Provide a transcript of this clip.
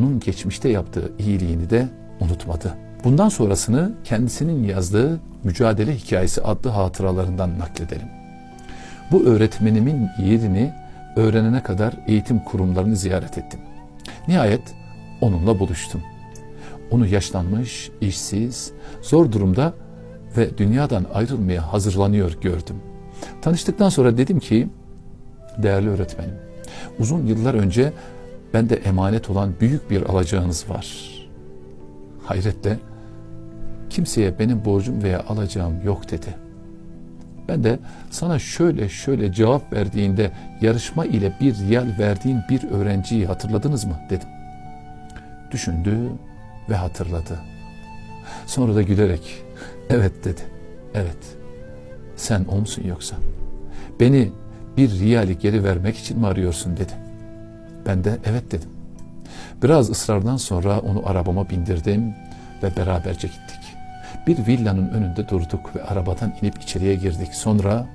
onun geçmişte yaptığı iyiliğini de unutmadı. Bundan sonrasını kendisinin yazdığı Mücadele Hikayesi adlı hatıralarından nakledelim. Bu öğretmenimin yerini öğrenene kadar eğitim kurumlarını ziyaret ettim. Nihayet onunla buluştum. Onu yaşlanmış, işsiz, zor durumda ve dünyadan ayrılmaya hazırlanıyor gördüm. Tanıştıktan sonra dedim ki, değerli öğretmenim, uzun yıllar önce bende emanet olan büyük bir alacağınız var. Hayretle, kimseye benim borcum veya alacağım yok dedi. Ben de sana şöyle şöyle cevap verdiğinde yarışma ile bir riyal verdiğin bir öğrenciyi hatırladınız mı dedim. Düşündü ve hatırladı. Sonra da gülerek evet dedi. Evet. Sen o musun yoksa? Beni bir riyali geri vermek için mi arıyorsun dedi. Ben de evet dedim. Biraz ısrardan sonra onu arabama bindirdim ve beraberce gittik. Bir villanın önünde durduk ve arabadan inip içeriye girdik. Sonra